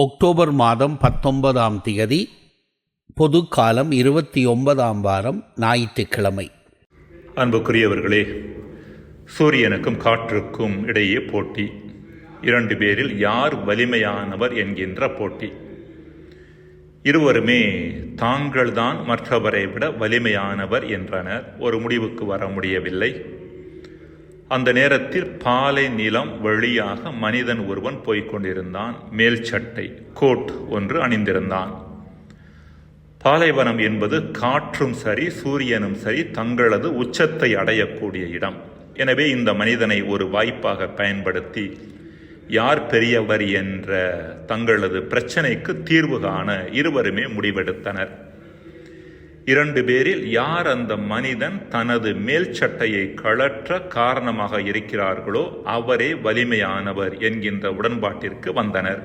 October மாதம் பத்தொன்பதாம் தேதி காலம் இருபத்தி ஒன்பதாம் வாரம் ஞாயிற்றுக்கிழமை. அன்புக்குரியவர்களே சூரியனுக்கும் காற்றுக்கும் இடையே போட்டி. இரண்டு பேரில் யார் வலிமையானவர் என்கின்ற போட்டி. இருவருமே தாங்கள்தான் மற்றவரை விட வலிமையானவர் என்றனர். ஒரு முடிவுக்கு வர முடியவில்லை. அந்த நேரத்தில் பாலை நிலம் வழியாக மனிதன் ஒருவன் போய்கொண்டிருந்தான் மேல் சட்டை கோட் ஒன்று அணிந்திருந்தான். பாலைவனம் என்பது காற்றும் சரி சூரியனும் சரி தங்களது உச்சத்தை அடையக்கூடிய இடம். எனவே இந்த மனிதனை ஒரு வாய்ப்பாக பயன்படுத்தி யார் பெரியவர் என்ற தங்களது பிரச்சனைக்கு தீர்வு காண இருவருமே முடிவெடுத்தனர். இரண்டு பேரில் யார் அந்த மனிதன் தனது மேல் சட்டையை கழற்ற காரணமாக இருக்கிறார்களோ அவரே வலிமையானவர் என்கின்ற உடன்பாட்டிற்கு வந்தனர்.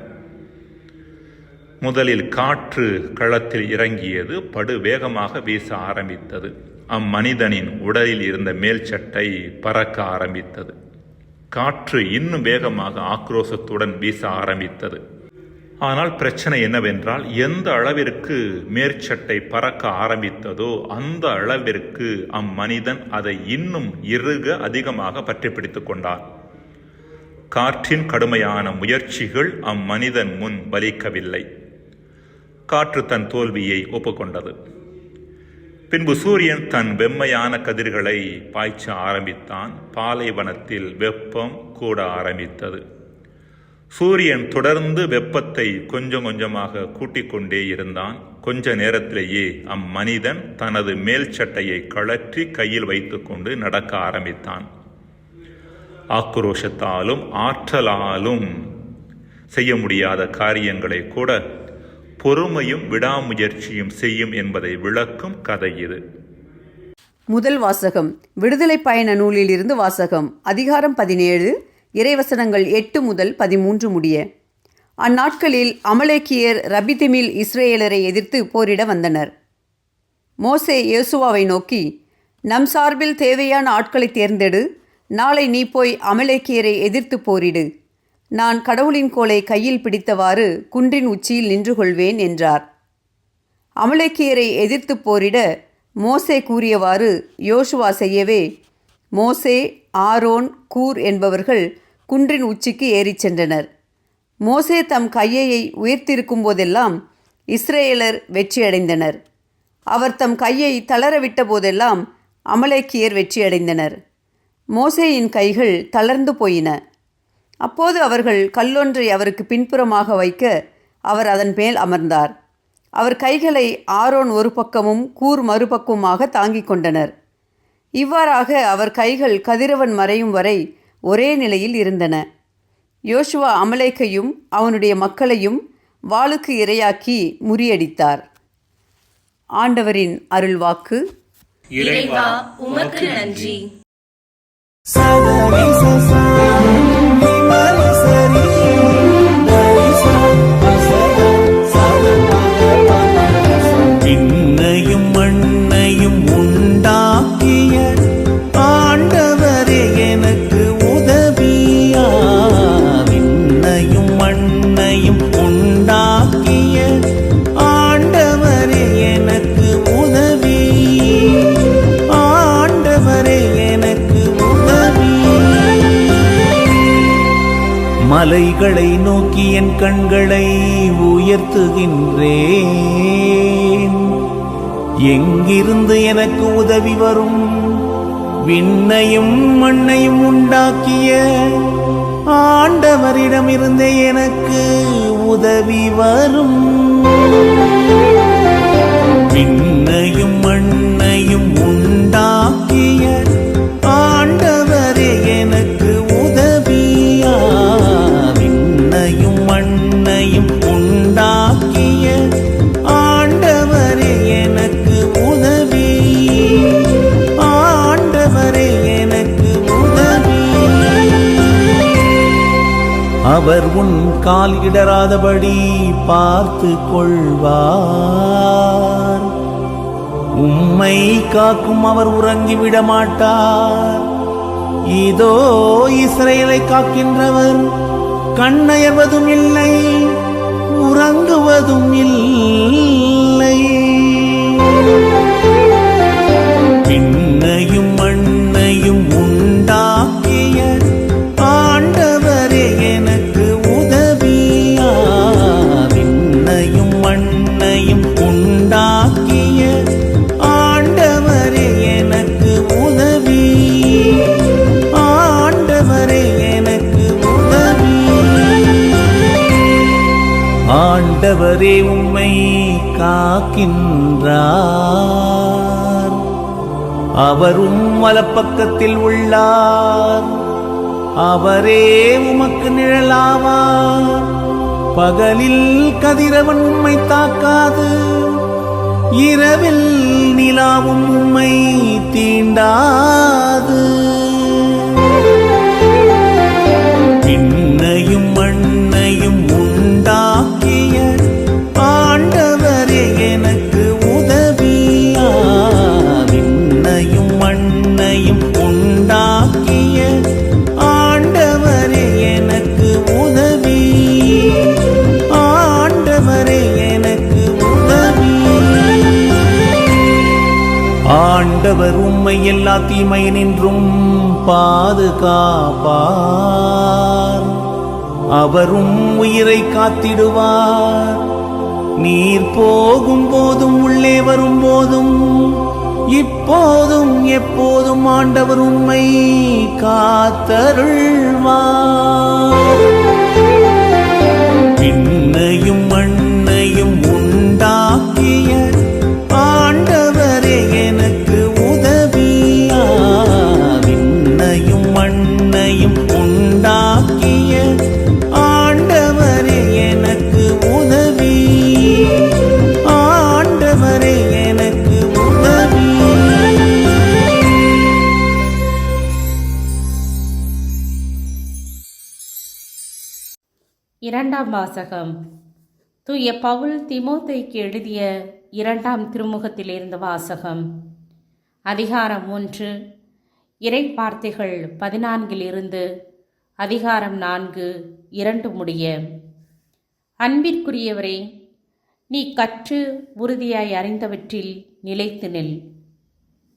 முதலில் காற்று களத்தில் இறங்கியது படு வேகமாக வீச ஆரம்பித்தது. அம்மனிதனின் உடலில் இருந்த மேல் சட்டை பறக்க ஆரம்பித்தது. காற்று இன்னும் வேகமாக ஆக்ரோசத்துடன் வீச ஆரம்பித்தது. ஆனால் பிரச்சனை என்னவென்றால் எந்த அளவிற்கு மேற்சட்டை பறக்க ஆரம்பித்ததோ அந்த அளவிற்கு அம்மனிதன் அதை இன்னும் இறுக அதிகமாக பற்றி பிடித்து கொண்டான் காற்றின் கடுமையான முயற்சிகள் அம்மனிதன் முன் பலிக்கவில்லை காற்று தன் தோல்வியை ஒப்புக்கொண்டது. பின்பு சூரியன் தன் வெம்மையான கதிர்களை பாய்ச்ச ஆரம்பித்தான். பாலைவனத்தில் வெப்பம் கூட ஆரம்பித்தது. சூரியன் தொடர்ந்து வெப்பத்தை கொஞ்சம் கொஞ்சமாக கூட்டிக்கொண்டே இருந்தான். கொஞ்ச நேரத்திலேயே அம்மனிதன் தனது மேல் சட்டையை கழற்றி கையில் வைத்துக்கொண்டு நடக்க ஆரம்பித்தான். ஆக்ரோஷத்தாலும் ஆற்றலாலும் செய்ய முடியாத காரியங்களை கூட பொறுமையும் விடாமுயற்சியும் செய்யும் என்பதை விளக்கும் கதை இது. முதல் வாசகம் விடுதலை பயண நூலிலிருந்து வாசகம் அதிகாரம் பதினேழு. இறைவசனங்கள் எட்டு முதல் பதிமூன்று முடிய. அந்நாட்களில் அமலேக்கியர் ரபிதிமில் இஸ்ரேலரை எதிர்த்து போரிட வந்தனர். மோசே யோசுவாவை நோக்கி நம் சார்பில் தேவையான ஆட்களை தேர்ந்தெடு நாளை நீ போய் அமலேக்கியரை எதிர்த்து போரிடு. நான் கடவுளின் கோலை கையில் பிடித்தவாறு குன்றின் உச்சியில் நின்று கொள்வேன் என்றார். அமலேக்கியரை எதிர்த்து போரிட மோசே கூறியவாறு யோசுவா செய்யவே மோசே ஆரோன் கூர் என்பவர்கள் குன்றின் உச்சிக்கு ஏறிச் சென்றனர். மோசே தம் கையை உயர்த்திருக்கும் போதெல்லாம் இஸ்ரேலர் வெற்றியடைந்தனர். அவர் தம் கையை தளரவிட்ட போதெல்லாம் அமலேக்கியர் வெற்றியடைந்தனர். மோசேயின் கைகள் தளர்ந்து போயின. அப்போது அவர்கள் கல்லொன்றை அவருக்கு பின்புறமாக வைக்க அவர் அதன் மேல் அமர்ந்தார். அவர் கைகளை ஆரோன் ஒரு பக்கமும் கூர் மறுபக்கமுமாக தாங்கிக் கொண்டனர். இவ்வாறாக அவர் கைகள் கதிரவன் மறையும் வரை ஒரே நிலையில் இருந்தன. யோசுவா அமலேக்கையும் அவனுடைய மக்களையும் வாளுக்கு இரையாக்கி முறியடித்தார். ஆண்டவரின் அருள்வாக்கு. இறைவா உமக்கு நன்றி. மலைகளை நோக்கி என் கண்களை உயர்த்துகின்றேன். எங்கிருந்து எனக்கு உதவி வரும்? விண்ணையும் மண்ணையும் உண்டாக்கிய ஆண்டவரிடமிருந்தே எனக்கு உதவி வரும். விண்ணையும் இடராதபடி பார்த்து கொள்வார். உம்மை காக்கும் அவர் உறங்கிவிட மாட்டார் இதோ இஸ்ரேலை காக்கின்றவர் கண்ணயர்வதும் இல்லை உறங்குவதும் இல்லை. காக்கின்றார் அவரும் வலப்பக்கத்தில் உள்ளார். அவரே உமக்கு நிழலாவார். பகலில் கதிரவன் உம்மை தாக்காது. இரவில் நிலாவும் உம்மை தீண்டாது. அனைத்தையும் உண்டாக்கிய ஆண்டவரே எனக்கு உதவி. ஆண்டவரே எனக்கு உதவி. ஆண்டவர் உம்மை எல்லா தீமை நின்றும் பாதுகாப்பார். அவரும் உயிரை காத்திடுவார். நீர் போகும் போதும் உள்ளே வரும் போதும் இப்போதும் எப்போதும் ஆண்டவர் உண்மை காத்தருள்வார். விண்ணையும் மண்ணையும் உண்டாக்கிய ஆண்டவரே எனக்கு உதவியா விண்ணையும் மண்ணையும் இரண்டாம் வாசகம். தூய பவுல் திமோத்தைக்கு எழுதிய இரண்டாம் திருமுகத்திலிருந்து வாசகம். அதிகாரம் ஒன்று. இறை வார்த்தைகள் பதினான்கிலிருந்து அதிகாரம் நான்கு இரண்டு முடிய. அன்பிற்குரியவரே நீ கற்று உறுதியாய் அறிந்தவற்றில் நிலைத்து நில்.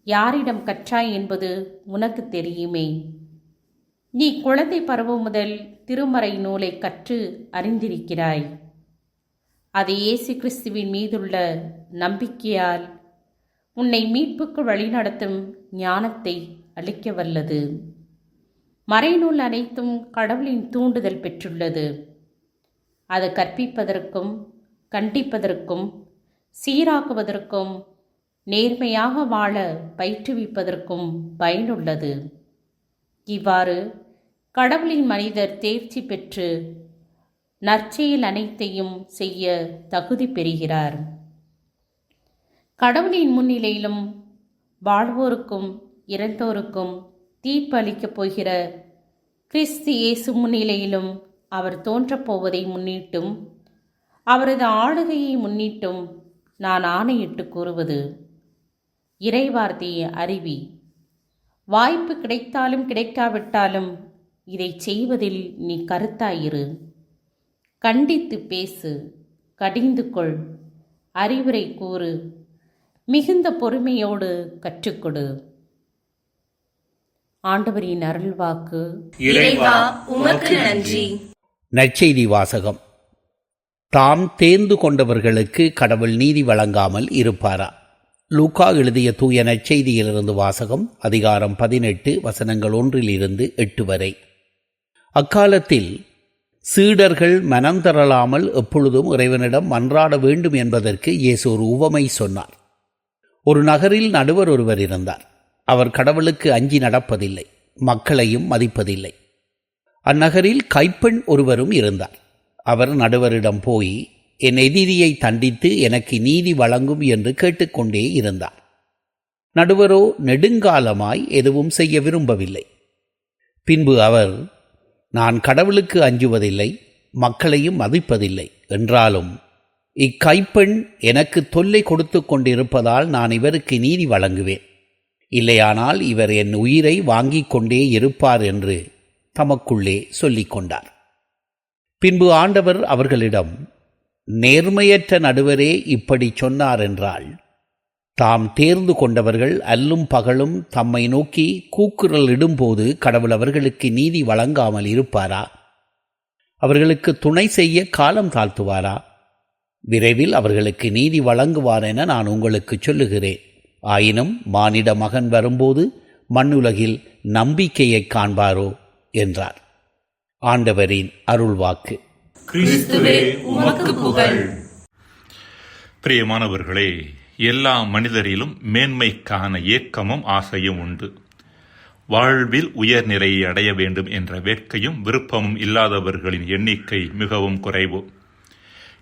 யாரிடம் கற்றாய் என்பது உனக்கு தெரியுமே. நீ குழந்தை பருவம் முதல் திருமறை நூலை கற்று அறிந்திருக்கிறாய். அது இயேசு கிறிஸ்துவின் மீதுள்ள நம்பிக்கையால் உன்னை மீட்புக்கு வழிநடத்தும் ஞானத்தை அளிக்க வல்லது. மறைநூல் அனைத்தும் கடவுளின் தூண்டுதல் பெற்றுள்ளது. அது கற்பிப்பதற்கும் கண்டிப்பதற்கும் சீராக்குவதற்கும் நேர்மையாக வாழ பயிற்றுவிப்பதற்கும் பயனுள்ளது. இவ்வாறு கடவுளின் மனிதர் தேர்ச்சி பெற்று நற்செயல் அனைத்தையும் செய்ய தகுதி பெறுகிறார். கடவுளின் முன்னிலையிலும் வாழ்வோருக்கும் இறந்தோருக்கும் தீர்ப்பு அளிக்கப் போகிற கிறிஸ்து இயேசு முன்னிலையிலும் அவர் தோன்றப் போவதை முன்னிட்டும் அவரது ஆளுகையை முன்னிட்டும் நான் ஆணையிட்டு கூறுவது இறைவார்த்தையை அறிவி. வாய்ப்பு கிடைத்தாலும் கிடைக்காவிட்டாலும் இதை செய்வதில் நீ கருத்தாயிரு. கண்டித்து பேசு கடிந்து கொள் அறிவுரை கூறு மிகுந்த பொறுமையோடு கற்றுக்கொடு. ஆண்டவரின் அருள்வாக்கு. இறைவா உமக்கு நன்றி. நற்செய்தி வாசகம். தாம் தேர்ந்து கொண்டவர்களுக்கு கடவுள் நீதி வழங்காமல் இருப்பாரா? லூக்கா எழுதிய தூய நற்செய்தியிலிருந்து வாசகம் அதிகாரம் பதினெட்டு வசனங்கள் ஒன்றிலிருந்து எட்டு வரை. அக்காலத்தில் சீடர்கள் மனம் தரலாமல் எப்பொழுதும் இறைவனிடம் மன்றாட வேண்டும் என்பதற்கு இயேசு ஒரு உவமை சொன்னார். ஒரு நகரில் நடுவர் ஒருவர் இருந்தார். அவர் கடவுளுக்கு அஞ்சி நடப்பதில்லை மக்களையும் மதிப்பதில்லை. அந்நகரில் கைப்பெண் ஒருவரும் இருந்தார். அவர் நடுவரிடம் போய் என் எதிரியை தண்டித்து எனக்கு நீதி வழங்கும் என்று கேட்டுக்கொண்டே இருந்தார் நடுவரோ நெடுங்காலமாய் எதுவும் செய்ய விரும்பவில்லை. பின்பு அவர் நான் கடவுளுக்கு அஞ்சுவதில்லை மக்களையும் மதிப்பதில்லை என்றாலும் இக்கைப்பெண் எனக்கு தொல்லை கொடுத்து கொண்டிருப்பதால் நான் இவருக்கு நீதி வழங்குவேன். இல்லையானால் இவர் என் உயிரை வாங்கிக் கொண்டே இருப்பார் என்று தமக்குள்ளே சொல்லிக் கொண்டார். பின்பு ஆண்டவர் அவர்களிடம் நேர்மையற்ற நடுவரே இப்படி சொன்னார் என்றால் தாம் தேர்ந்து கொண்டவர்கள் அல்லும் பகலும் தம்மை நோக்கி கூக்குரல் இடும்போது கடவுள் அவர்களுக்கு நீதி வழங்காமல் இருப்பாரா? அவர்களுக்கு துணை செய்ய காலம் தாழ்த்துவாரா? விரைவில் அவர்களுக்கு நீதி வழங்குவார் என நான் உங்களுக்கு சொல்லுகிறேன். ஆயினும் மானிட மகன் வரும்போது மண்ணுலகில் நம்பிக்கையை காண்பாரோ? என்றார். ஆண்டவரின் அருள்வாக்கு. கிறிஸ்துவே உமக்கு புகழ். பிரியமானவர்களே எல்லா மனிதரிலும் மேன்மைக்கான ஏக்கமும் ஆசையும் உண்டு. வாழ்வில் உயர்நிலையை அடைய வேண்டும் என்ற வேட்கையும் விருப்பமும் இல்லாதவர்களின் எண்ணிக்கை மிகவும் குறைவு.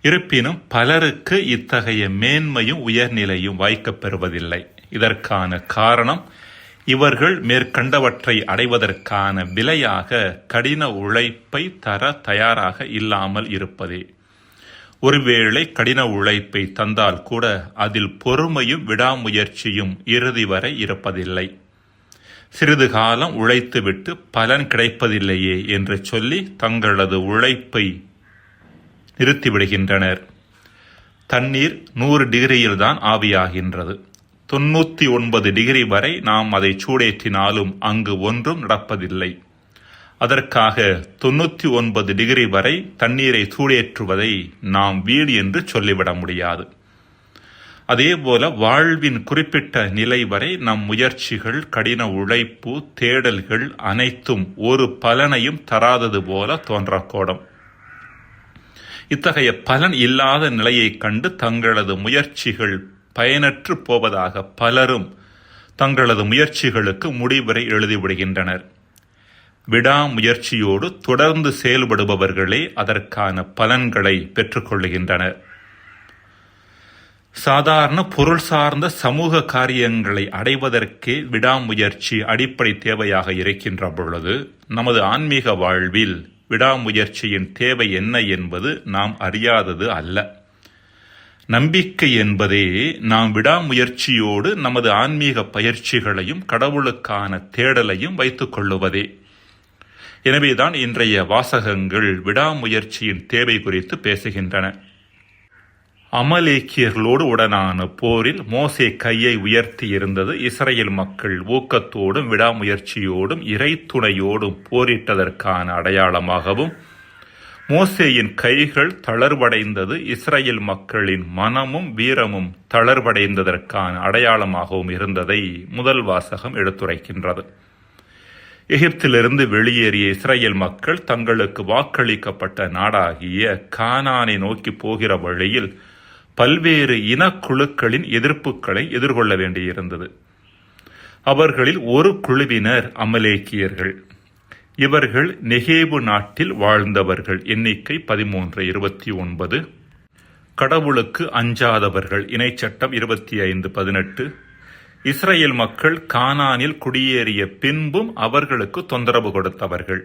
இருப்பினும் பலருக்கு இத்தகைய மேன்மையும் உயர்நிலையும் வாய்க்கப் பெறுவதில்லை. இதற்கான காரணம் இவர்கள் மேற்கண்டவற்றை அடைவதற்கான விலையாக கடின உழைப்பை தர தயாராக இல்லாமல் இருப்பதே. ஒருவேளை கடின உழைப்பை தந்தால் கூட அதில் பொறுமையும் விடாமுயற்சியும் இறுதி வரை இருப்பதில்லை. சிறிது காலம் உழைத்துவிட்டு பலன் கிடைப்பதில்லையே என்று சொல்லி தங்களது உழைப்பை நிறுத்திவிடுகின்றனர். தண்ணீர் நூறு டிகிரியில் தான் ஆவியாகின்றது. தொண்ணூற்றி ஒன்பது டிகிரி வரை நாம் அதை சூடேற்றினாலும் அங்கு ஒன்றும் நடப்பதில்லை. அதற்காக தொண்ணூற்றி ஒன்பது டிகிரி வரை தண்ணீரை சூடேற்றுவதை நாம் வீடு என்று சொல்லிவிட முடியாது. அதேபோல வாழ்வின் குறிப்பிட்ட நிலை வரை நம் முயற்சிகள் கடின உழைப்பு தேடல்கள் அனைத்தும் ஒரு பலனையும் தராதது போல தோன்றக்கூடும். இத்தகைய பலன் இல்லாத நிலையைக் கண்டு தங்களது முயற்சிகள் பயனற்று போவதாக பலரும் தங்களது முயற்சிகளுக்கு முடிவுரை எழுதிவிடுகின்றனர் விடாமுயற்சியோடு தொடர்ந்து செயல்படுபவர்களே அதற்கான பலன்களை பெற்றுக்கொள்கின்றனர் சாதாரண பொருள் சார்ந்த சமூக காரியங்களை அடைவதற்கே விடாமுயற்சி அடிப்படை தேவையாக இருக்கின்ற பொழுது நமது ஆன்மீக வாழ்வில் விடாமுயற்சியின் தேவை என்ன என்பது நாம் அறியாதது அல்ல. நம்பிக்கை என்பதே நாம் விடாமுயற்சியோடு நமது ஆன்மீக பயிற்சிகளையும் கடவுளுக்கான தேடலையும் வைத்துக் கொள்ளுவதே. எனவேதான் இன்றைய வாசகங்கள் விடாமுயற்சியின் தேவை குறித்து பேசுகின்றன. அமலேக்கியர்களோடு உடனான போரில் மோசே கையை உயர்த்தி இருந்தது. இஸ்ரேல் மக்கள் ஊக்கத்தோடும் விடாமுயற்சியோடும் இறைத்துணையோடும் போரிட்டதற்கான அடையாளமாகவும் மோசேயின் கைகள் தளர்வடைந்தது. இஸ்ரேல் மக்களின் மனமும் வீரமும் தளர்வடைந்ததற்கான அடையாளமாகவும் இருந்ததை முதல் வாசகம் எடுத்துரைக்கின்றது. எகிப்திலிருந்து வெளியேறிய இஸ்ரேல் மக்கள் தங்களுக்கு வாக்களிக்கப்பட்ட நாடாகிய கானானை நோக்கி போகிற வழியில் பல்வேறு இனக்குழுக்களின் எதிர்ப்புகளை எதிர்கொள்ள வேண்டியிருந்தது. அவர்களில் ஒரு குழுவினர் அமலேக்கியர்கள். இவர்கள் நெகேபு நாட்டில் வாழ்ந்தவர்கள். எண்ணிக்கை பதிமூன்று இருபத்தி ஒன்பது. கடவுளுக்கு அஞ்சாதவர்கள். இணைச்சட்டம் இருபத்தி ஐந்து பதினெட்டு. இஸ்ரேல் மக்கள் கானானில் குடியேறிய பின்பும் அவர்களுக்கு தொந்தரவு கொடுத்தவர்கள்.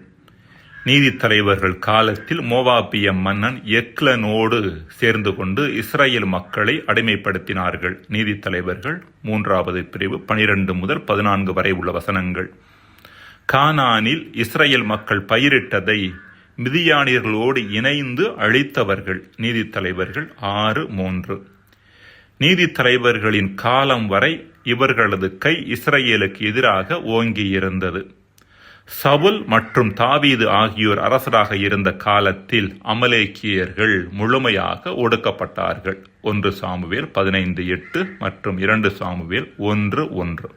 நீதித்தலைவர்கள் காலத்தில் மோவாபிய மன்னன் எக்லனோடு சேர்ந்து கொண்டு இஸ்ரேல் மக்களை அடிமைப்படுத்தினார்கள். நீதித்தலைவர்கள் மூன்றாவது பிரிவு பனிரெண்டு முதல் பதினான்கு வரை உள்ள வசனங்கள். கானானில் இஸ்ரேல் மக்கள் பயிரிட்டதை மிதியானியர்களோடு இணைந்து அழித்தவர்கள் நீதித்தலைவர்கள் ஆறு மூன்று. நீதித்தலைவர்களின் காலம் வரை இவர்களது கை இஸ்ரேலுக்கு எதிராக ஓங்கியிருந்தது. சவுல் மற்றும் தாவீது ஆகியோர் அரசராக இருந்த காலத்தில் அமலேக்கியர்கள் முழுமையாக ஒடுக்கப்பட்டார்கள். ஒன்று சாமுவேல் பதினைந்து எட்டு மற்றும் இரண்டு சாமுவேல் ஒன்று ஒன்று.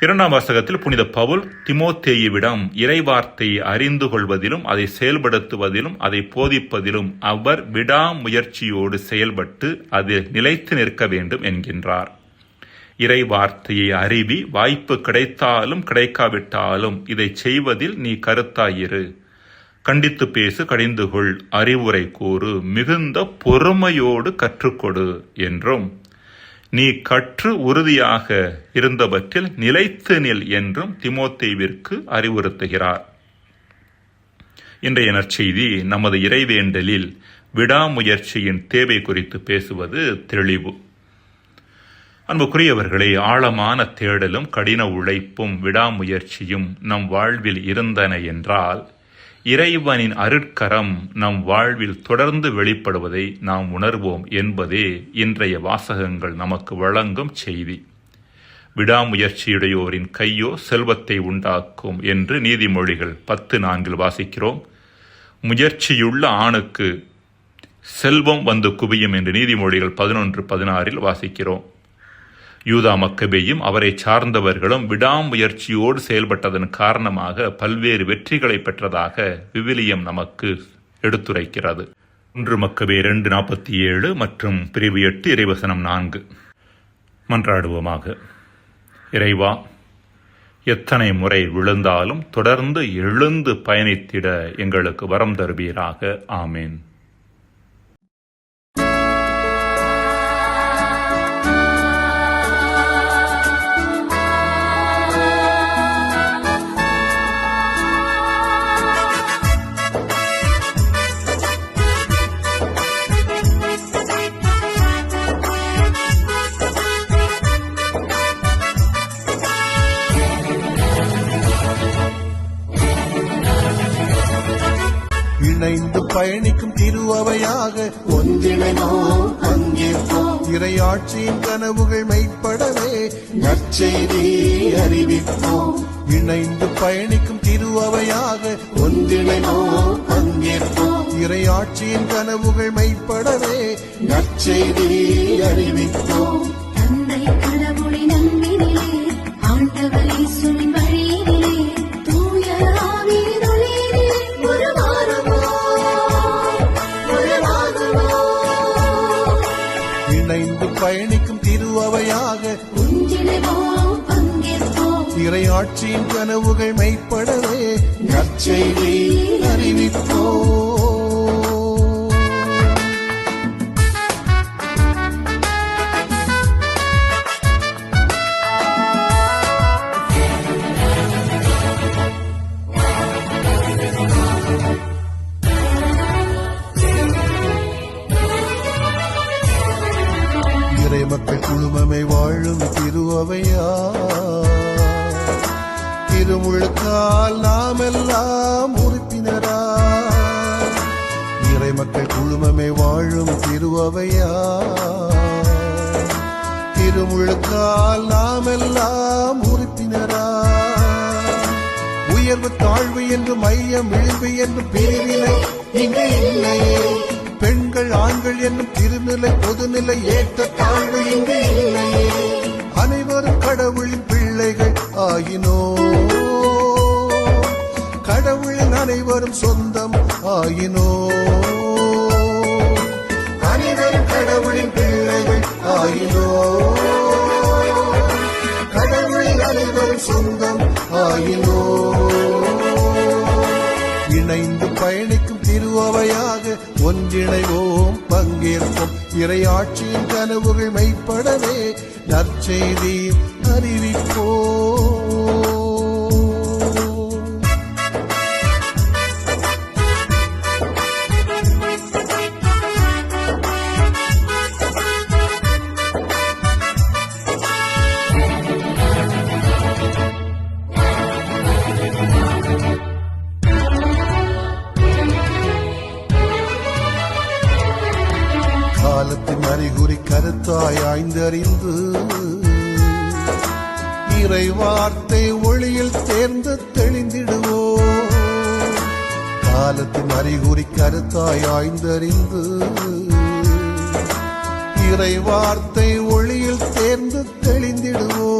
இரண்டாம் வாசகத்தில் புனித பவுல் திமோத்தேயுவிடம் இறைவார்த்தையை அறிந்து கொள்வதிலும் அதை செயல்படுத்துவதிலும் அதை போதிப்பதிலும் அவர் விடாமுயற்சியோடு செயல்பட்டு அதில் நிலைத்து நிற்க வேண்டும் என்கின்றார். இறை வார்த்தையை அறிவி வாய்ப்பு கிடைத்தாலும் கிடைக்காவிட்டாலும் இதை செய்வதில் நீ கருத்தாயிரு. கண்டித்து பேசு கடிந்து கொள் அறிவுரை கூறு மிகுந்த பொறுமையோடு கற்றுக்கொடு என்றும் நீ கற்று உறுதியாக இருந்தவற்றில் நிலைத்து நில் என்றும் திமோத்தேவிற்கு அறிவுறுத்துகிறார். இன்றைய நற்செய்தி நமது இறைவேண்டலில் விடாமுயற்சியின் தேவை குறித்து பேசுவது தெளிவு. அன்புக்குரியவர்களே ஆழமான தேடலும் கடின உழைப்பும் விடாமுயற்சியும் நம் வாழ்வில் இருந்தன என்றால் இறைவனின் அருட்கரம் நம் வாழ்வில் தொடர்ந்து வெளிப்படுவதை நாம் உணர்வோம் என்பதே இன்றைய வாசகங்கள் நமக்கு வழங்கும் செய்தி. விடாமுயற்சியுடையோரின் கையோ செல்வத்தை உண்டாக்கும் என்று நீதிமொழிகள் பத்து நான்கில் வாசிக்கிறோம். முயற்சியுள்ள ஆணுக்கு செல்வம் வந்து குவியும் என்று நீதிமொழிகள் பதினொன்று பதினாறில் வாசிக்கிறோம். யூதா மக்கபேயும் அவரை சார்ந்தவர்களும் விடாமுயற்சியோடு செயல்பட்டதன் காரணமாக பல்வேறு வெற்றிகளை பெற்றதாக விவிலியம் நமக்கு எடுத்துரைக்கிறது. ஒன்று மக்கபே இரண்டு நாற்பத்தி ஏழு மற்றும் பிரிவு எட்டு இறைவசனம் நான்கு. மன்றாடுவோமாக. இறைவா எத்தனை முறை விழுந்தாலும் தொடர்ந்து எழுந்து பயணித்திட எங்களுக்கு வரம் தருவீராக. ஆமேன். பயணிக்கும் திருவவையாக ஒன்றிணைவோம் பங்கேற்போம். இறையாட்சியின் கனவுகள் மெய்ப்படவே நற்செய்தி அறிவிப்போம். இணைந்து பயணிக்கும் திருவவையாக ஒன்றிணைவோம் பங்கேற்போம். இறையாட்சியின் கனவுகள் மெய்ப்படவே நற்செய்தி அறிவிப்போம். பயணிக்கும் திருவவையாக இறையாட்சியின் கனவுகள் மெய்ப்படவே. நற்செய்தி அறிவிப்போம். திருமுழுக்கால் நாம் எல்லாம் உறுப்பினரா. இறை மக்கள் குழுமமே வாழும் திருவவையா. திருமுழுக்கால் நாம் எல்லாம் உறுப்பினரா. உயர்வு தாழ்வு என்று மையம் விழிவு என்று பிரிவினை இங்கு இல்லையே பெண்கள் ஆண்கள் என்னும் திருநிலை பொதுநிலை ஏற்ற தாழ்வு இங்கு இல்லையே அனைவரும் கடவுளின் பிள்ளைகள் ஆயினோ. அனைவரும் சொந்தம் ஆயினோ. அனைவரும் கடவுளின் பிள்ளைகள் ஆயினோ. கடவுளின் அனைவரும் சொந்தம் ஆயினோ. இணைந்து பயணிக்கும் திருவவையாக ஒன்றிணைவோம் பங்கேற்போம். இறையாட்சியின் கனவுகள் மெய்ப்படவே நற்செய்தி அறிவிப்போம். காலத்தின் அறிகுறி கருத்தாய் ஆய்ந்தறிந்து இறை வார்த்தை ஒளியில் தேர்ந்து தெளிந்திடுவோ காலத்தின் அறிகுறி கருத்தாய் ஆய்ந்தறிந்து இறை வார்த்தை ஒளியில் தேர்ந்து தெளிந்திடுவோ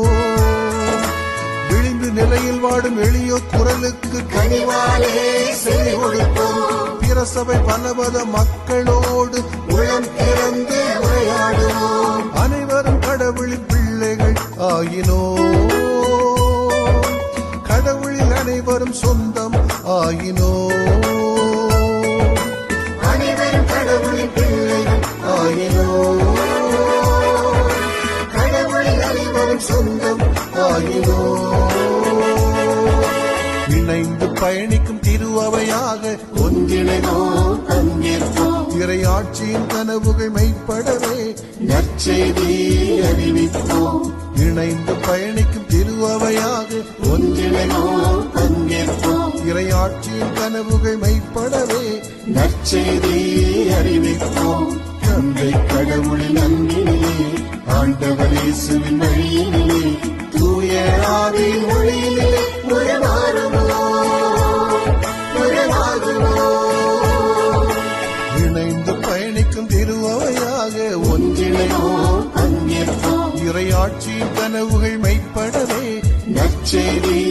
விழிந்து நிலையில் வாடும் எளிய குரலுக்கு கனிவாலே செவி கொடுப்போம். பிரசபை பலபத மக்களோடு உளம் திறந்து உரையாடுவோம் அனைவரும் கடவுளின் பிள்ளைகள் ஆயினோ கடவுளில் அனைவரும் சொந்தம் ஆயினோ அனைவரும் கடவுளின் பிள்ளைகள் ஆயினோ கடவுளில் அனைவரும் சொந்தம் ஆயினோ இணைந்து பயணிக்கும் திருவவையாக ஒன்றிணைவோம் பங்கேற்போம். இறையாட்சியின் கனவுகை மெய்ப்படவே. நற்செய்தி அறிவிப்போம் இணைந்து பயணிக்கும் திருவவையாக ஒன்றிணைவோம் பங்கேற்போம். இறையாட்சி இறையாட்சியின் கனவுகள் மெய்ப்படவே. நற்செய்தி அறிவிப்போம். தந்தை கடவுளின் அன்பினிலே ஆண்டவர் இயேசுவின் வழியினிலே தூய ஆவியின் ஒளியிலே ஒன்றிணைவோம் பங்கேற்போம்